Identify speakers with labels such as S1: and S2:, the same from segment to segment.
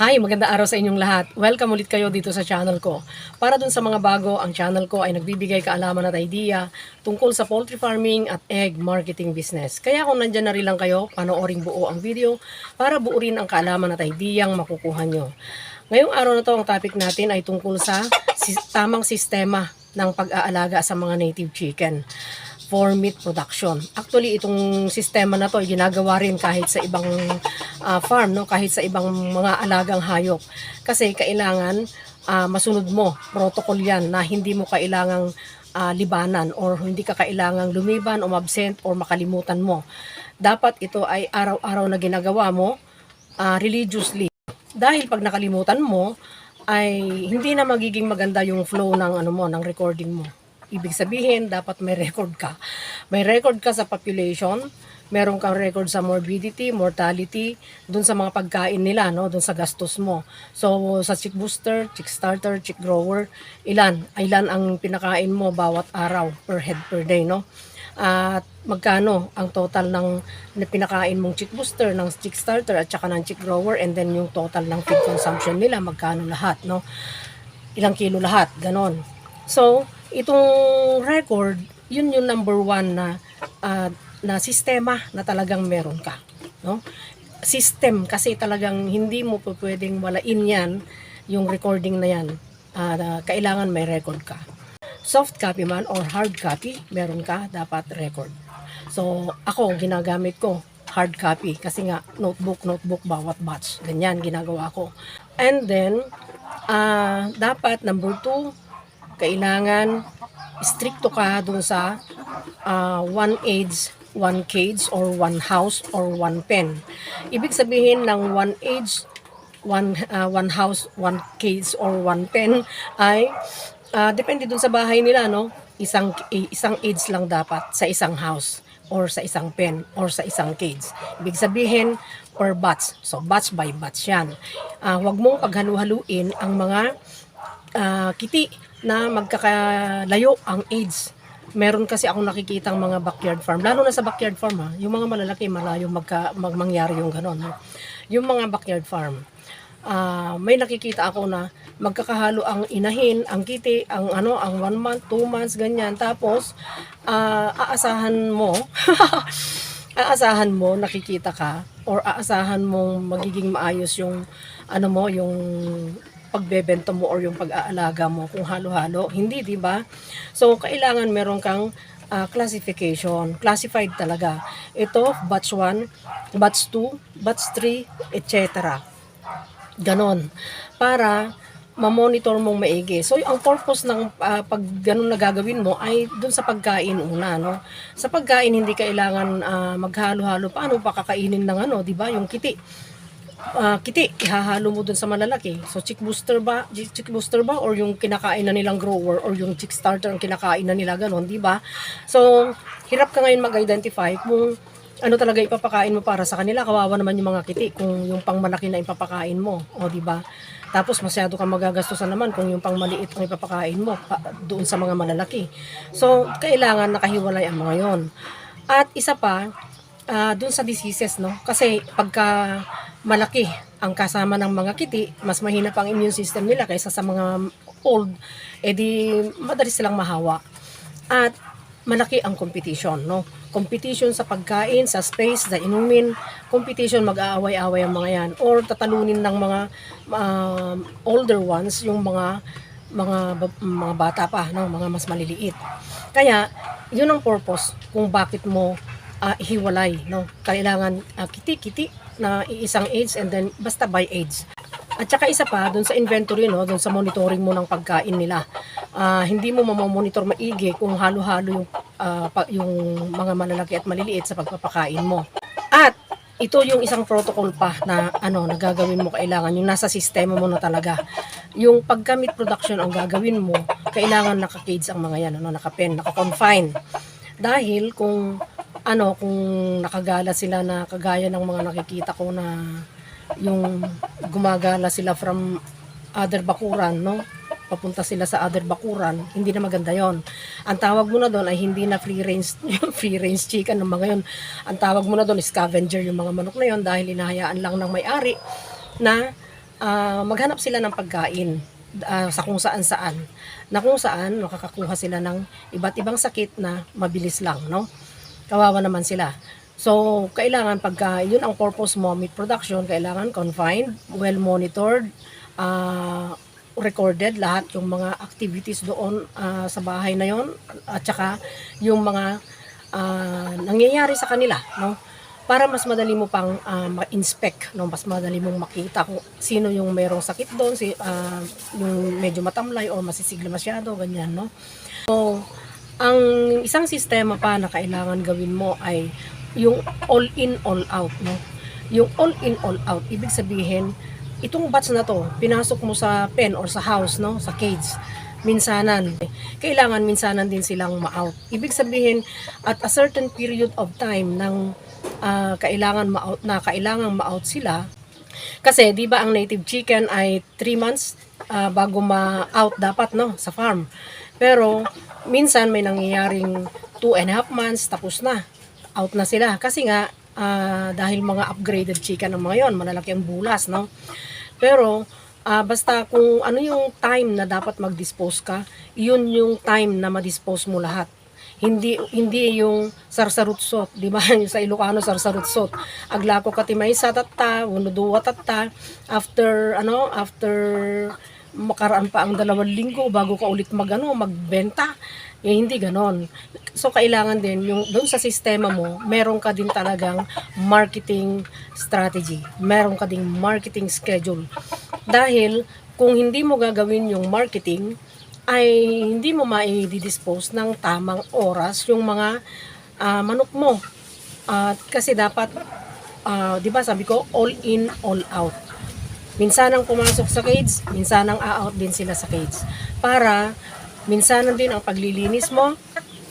S1: Hi, maganda araw sa inyong lahat. Welcome ulit kayo dito sa channel ko. Para dun sa mga bago, ang channel ko ay nagbibigay kaalaman at idea tungkol sa poultry farming at egg marketing business. Kaya kung nandyan na rin lang kayo, panoorin buo ang video para buo rin ang kaalaman at idea ang makukuha nyo. Ngayong araw na to, ang topic natin ay tungkol sa tamang sistema ng pag-aalaga sa mga native chicken for meat production. Actually, itong sistema na to ay ginagawa rin kahit sa ibang ah, farm, no? kahit sa ibang mga alagang hayop. Kasi kailangan ah, masunod mo, protocol yan na hindi mo kailangang ah, libanan or hindi ka kailangang lumiban o absent or makalimutan mo. Dapat ito ay araw-araw na ginagawa mo ah, religiously. Dahil pag nakalimutan mo, ay hindi na magiging maganda yung flow ng ano mo, ng recording mo. Ibig sabihin, dapat may record ka. May record ka sa population, meron kang record sa morbidity, mortality, dun sa mga pagkain nila, no, dun sa gastos mo. So, sa chick booster, chick starter, chick grower, ilan? Ilan ang pinakain mo bawat araw, per head per day, no? At magkano ang total ng na pinakain mong chick booster, ng chick starter, at saka ng chick grower, and then yung total ng feed consumption nila, magkano lahat, no? Ilang kilo lahat, ganon. So, itong record, yun yung number one na ah, na sistema na talagang meron ka, no? System kasi talagang hindi mo pwedeng walain yan yung recording na yan. Na kailangan may record ka. Soft copy man or hard copy, meron ka dapat record. So, ako ginagamit ko hard copy kasi nga notebook notebook bawat batch. Ganyan ginagawa ko. And then ah dapat number two, kailangan stricto ka dun sa ah, one age, one cage or one house or one pen. Ibig sabihin ng one age, one ah, one house, one cage or one pen ay ah, depende dun sa bahay nila no. Isang isang age lang dapat sa isang house or sa isang pen or sa isang cage. Ibig sabihin per batch. So batch by batch 'yan. Ah, huwag mong paghalu-haluin ang mga ah, kiti na magkakalayo ang age. Meron kasi akong nakikitang mga backyard farm, lalo na sa backyard farm ha, yung mga malalaki malayo magka, mag, mangyari yung ganon. No? Yung mga backyard farm, ah, may nakikita ako na magkakahalo ang inahin, ang kiti, ang ano, ang one month, two months, ganyan. Tapos, ah, aasahan mo, aasahan mo, nakikita ka, or aasahan mong magiging maayos yung, ano mo, yung pagbebenta mo or yung pag-aalaga mo kung halo-halo. Hindi, di ba? So, kailangan meron kang ah, classification. Classified talaga. Ito, batch 1, batch 2, batch 3, etc. Ganon. Para ma-monitor mong maigi. So, ang purpose ng ah, pag ganun na gagawin mo ay dun sa pagkain una, no? Sa pagkain, hindi kailangan ah, maghalo-halo. Paano pa kakainin ng ano, di ba? Yung kiti ah, kiti, ihahalo mo dun sa malalaki. So, chick booster ba? Chick booster ba? Or yung kinakain na nilang grower? Or yung chick starter ang kinakain na nila, ganon, di ba? So, hirap ka ngayon mag-identify kung ano talaga ipapakain mo para sa kanila. Kawawa naman yung mga kiti kung yung pangmalaki na ipapakain mo. O, di ba? Tapos masyado kang magagastusan naman kung yung pangmaliit ang ipapakain mo pa, doon sa mga malalaki. So, kailangan nakahiwalay ang mga yon. At isa pa, ah doon sa diseases, no? Kasi pagka malaki ang kasama ng mga kiti, mas mahina pa ang immune system nila kaysa sa mga old, edi madali silang mahawa. At malaki ang competition, no? Competition sa pagkain, sa space, sa inumin, competition mag-aaway-away ang mga yan or tatalunin ng mga um, older ones yung mga mga mga bata pa, no, mga mas maliliit. Kaya, yun ang purpose kung bakit mo ah, hiwalay, no? Kailangan ah, kiti-kiti na iisang age and then basta by age. At saka isa pa, dun sa inventory, no, dun sa monitoring mo ng pagkain nila, ah, hindi mo mamamonitor maigi kung halo-halo yung, pa- yung mga malalaki at maliliit sa pagpapakain mo. At ito yung isang protocol pa na ano na gagawin mo kailangan yung nasa sistema mo na talaga yung paggamit production ang gagawin mo kailangan naka-cage ang mga yan ano naka-pen naka-confine dahil kung ano kung nakagala sila na kagaya ng mga nakikita ko na yung gumagala sila from other bakuran no? Papunta sila sa other bakuran hindi na maganda yon ang tawag mo na doon ay hindi na free range free range chicken ng mga yon ang tawag mo na doon scavenger yung mga manok na yon dahil inahayaan lang ng may-ari na ah, maghanap sila ng pagkain ah, sa kung saan saan. Na kung saan makakakuha sila ng iba't ibang sakit na mabilis lang no kawawa naman sila. So kailangan pagka yun ang purpose mo meat production kailangan confined well monitored ah, recorded lahat yung mga activities doon ah, sa bahay na yon at saka yung mga ah, nangyayari sa kanila no? Para mas madali mo pang ah, ma-inspect no? Mas madali mong makita kung sino yung merong sakit doon si ah, yung medyo matamlay o masisigla masyado ganyan no? So ang isang sistema pa na kailangan gawin mo ay yung all in all out no? Yung all in all out ibig sabihin itong batch na to pinasok mo sa pen or sa house no? Sa cage. Minsanan. Kailangan minsanan din silang ma-out. Ibig sabihin at a certain period of time ng ah, kailangan ma-out na kailangan ma-out sila kasi 'di ba ang native chicken ay 3 months ah, bago ma-out dapat no? Sa farm. Pero minsan may nangyayaring 2 and a half months tapos na. Out na sila kasi nga ah, dahil mga upgraded chicken ang mga 'yon, malalaki ang bulas no. Pero ah, basta kung ano yung time na dapat mag-dispose ka, yun yung time na ma-dispose mo lahat hindi hindi yung sarsarutsot, di ba? Yung sa Ilocano sarsarutsot. Aglako kati may sa tatta, unuduwa tatta. After ano, after makaraan pa ang dalawang linggo bago ka ulit magano magbenta. Eh, hindi ganon. So, kailangan din, yung doon sa sistema mo, meron ka din talagang marketing strategy. Meron ka ding marketing schedule. Dahil, kung hindi mo gagawin yung marketing, ay hindi mo mai-dispose ng tamang oras yung mga ah, manok mo. At kasi dapat, ah, di ba sabi ko, all in, all out. Minsanang pumasok sa cage, minsanang a-out din sila sa cage. Para minsanan din ang paglilinis mo,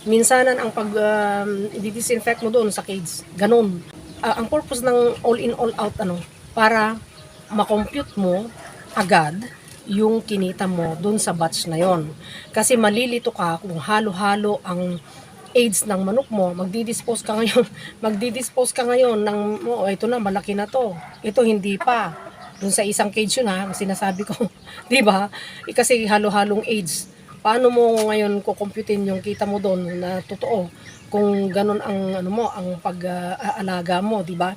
S1: minsanan ang pag um, disinfect mo doon sa cage. Ganun. Ah, ang purpose ng all in all out ano, para makompute mo agad yung kinita mo doon sa batch na yon. Kasi malilito ka kung halo-halo ang AIDS ng manok mo, magdi-dispose ka ngayon, magdi-dispose ka ngayon ng, oh, ito na, malaki na to. Ito hindi pa. Doon sa isang cage yun ha, sinasabi ko. di ba? Eh, kasi halo-halong AIDS. Paano mo ngayon kukumputin yung kita mo doon na totoo? Kung ganun ang ano mo, ang pag-aalaga mo, di ba?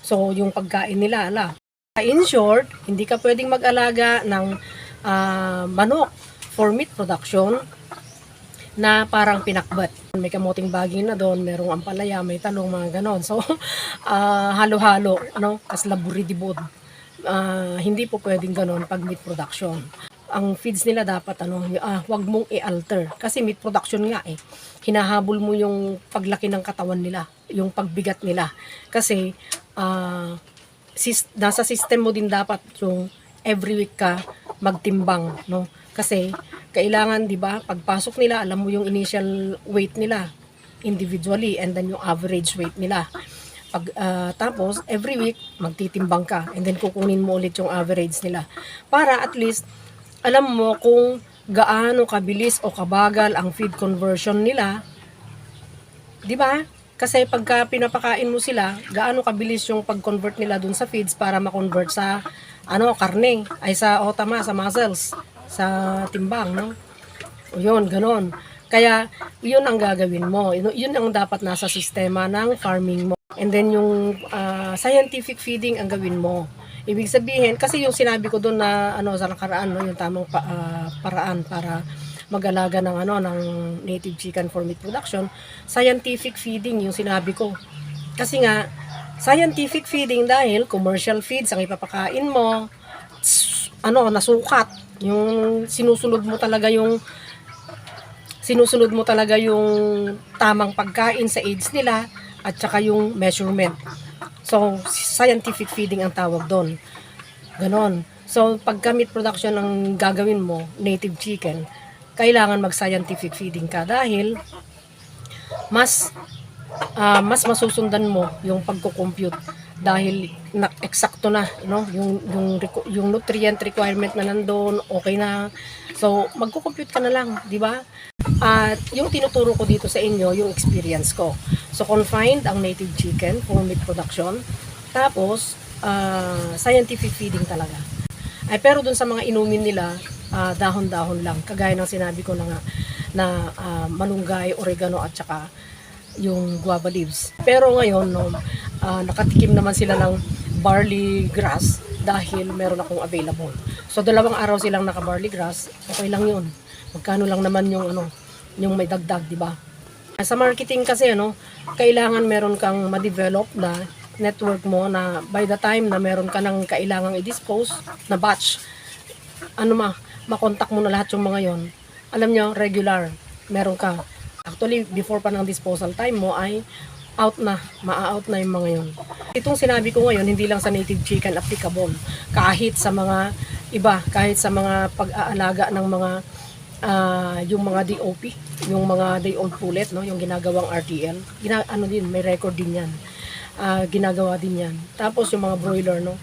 S1: So, yung pagkain nila, ala. In short, hindi ka pwedeng mag-alaga ng ah, manok for meat production na parang pinakbat. May kamuting baging na doon, merong ampalaya, may talong, mga ganon. So, ah, halo-halo, ano, as laburidibod. Ah, hindi po pwedeng ganon pag meat production. Ang feeds nila dapat, ano, ah, wag mong i-alter. Kasi meat production nga eh. Hinahabol mo yung paglaki ng katawan nila, yung pagbigat nila. Kasi, ah, sis, nasa system mo din dapat yung every week ka magtimbang, no? Kasi kailangan, 'di ba, pagpasok nila, alam mo yung initial weight nila individually and then yung average weight nila. Pag ah, tapos every week magtitimbang ka and then kukunin mo ulit yung average nila para at least alam mo kung gaano kabilis o kabagal ang feed conversion nila 'di ba? Kasi pagka pinapakain mo sila, gaano kabilis yung pag-convert nila dun sa feeds para ma-convert sa ano, karne, ay sa o tama, sa muscles, sa timbang, no? O yun, ganon. Kaya, yun ang gagawin mo. Yun ang dapat nasa sistema ng farming mo. And then yung ah, scientific feeding ang gawin mo. Ibig sabihin, kasi yung sinabi ko doon na ano sa nakaraan, no, yung tamang pa- ah, paraan para mag-alaga ng ano ng native chicken for meat production, scientific feeding yung sinabi ko. Kasi nga scientific feeding dahil commercial feeds ang ipapakain mo, ano, nasukat. Yung sinusunod mo talaga yung sinusunod mo talaga yung tamang pagkain sa age nila at saka yung measurement. So, scientific feeding ang tawag doon. Ganon. So, pagka meat production ang gagawin mo, native chicken, kailangan mag-scientific feeding ka dahil mas ah, mas masusundan mo yung pagko-compute dahil na eksakto na no yung yung yung nutrient requirement na nandoon okay na so magko-compute ka na lang di ba at yung tinuturo ko dito sa inyo yung experience ko so confined ang native chicken for meat production tapos ah, scientific feeding talaga Ay pero dun sa mga inumin nila, ah, dahon-dahon lang. Kagaya ng sinabi ko na nga na ah, malunggay, oregano at saka yung guava leaves. Pero ngayon, no, ah, nakatikim naman sila ng barley grass dahil meron akong available. So dalawang araw silang naka barley grass, okay lang yun. Magkano lang naman yung ano, yung may dagdag, di ba? Sa marketing kasi ano, kailangan meron kang ma-develop na network mo na by the time na meron ka ng kailangang i-dispose na batch, ano ma, makontak mo na lahat yung mga yon. Alam nyo, regular, meron ka. Actually, before pa ng disposal time mo ay out na, maa-out na yung mga yon. Itong sinabi ko ngayon, hindi lang sa native chicken applicable. Kahit sa mga iba, kahit sa mga pag-aalaga ng mga ah, yung mga DOP, yung mga day old pullet, no, yung ginagawang RTL. Gina, ano din, may record din 'yan. Ah, ginagawa din 'yan. Tapos yung mga broiler, no.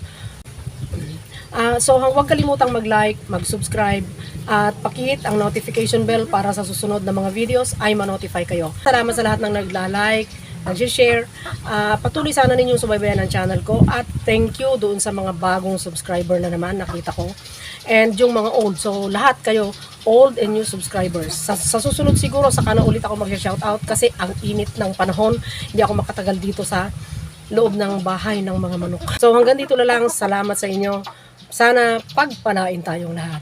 S1: Ah, so huwag kalimutang mag-like, mag-subscribe at pakihit ang notification bell para sa susunod na mga videos ay ma-notify kayo. Salamat sa lahat ng nagla-like, nag-share. Ah, patuloy sana ninyong subaybayan ang channel ko at thank you doon sa mga bagong subscriber na naman nakita ko. And yung mga old. So lahat kayo old and new subscribers. Sa, sa susunod siguro saka na ulit ako mag-shoutout kasi ang init ng panahon. Hindi ako makatagal dito sa loob ng bahay ng mga manok. So hanggang dito na lang. Salamat sa inyo. Sana pagpalain tayong lahat.